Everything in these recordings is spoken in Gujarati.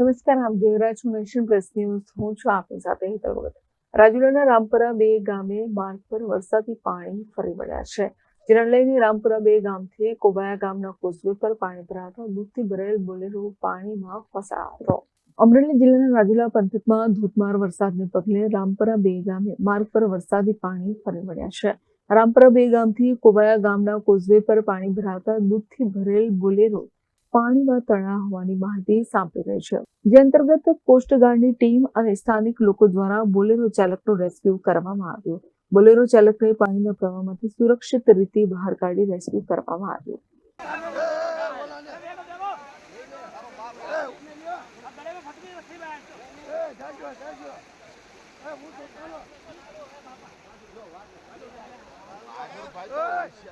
નમસ્કાર, આપ જોઈ રહ્યા પ્રેસ ન્યૂઝ હું છું આપની સાથે હિતલ ભગત. રાજુલાના રામપરા બે ગામે માર્ગ પર વરસાદી પાણી ફરી વળ્યા છે. જેને લઈને રામપુરા બે ગામથી કોબાયા ગામના કોસવે પર પાણી ભરાતા દૂધથી ભરેલ બોલેરો પાણીમાં ફસાયો. અમરેલી જિલ્લાના રાજુલા પંથકમાં ધોધમાર વરસાદને પગલે રામપરા બે ગામે માર્ગ પર વરસાદી પાણી ફરી વળ્યા છે. રામપરા બે ગામથી કોબાયા ગામના કોઝવે પર પાણી ભરાતા દૂધથી ભરેલ બોલેરો પાણીમાં તણા હોવાની માહિતી સાંપડી રહી છે. જે અંતર્ગત કોસ્ટગાર્ડની ટીમ અને સ્થાનિક લોકો દ્વારા બોલેરો ચાલકનું રેસ્ક્યુ કરવામાં આવ્યું. બોલેરો ચાલકને પાણીના પ્રવાહમાંથી સુરક્ષિત રીતે બહાર કાઢી રેસ્ક્યુ કરવામાં આવ્યું.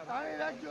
પાણી રાખજો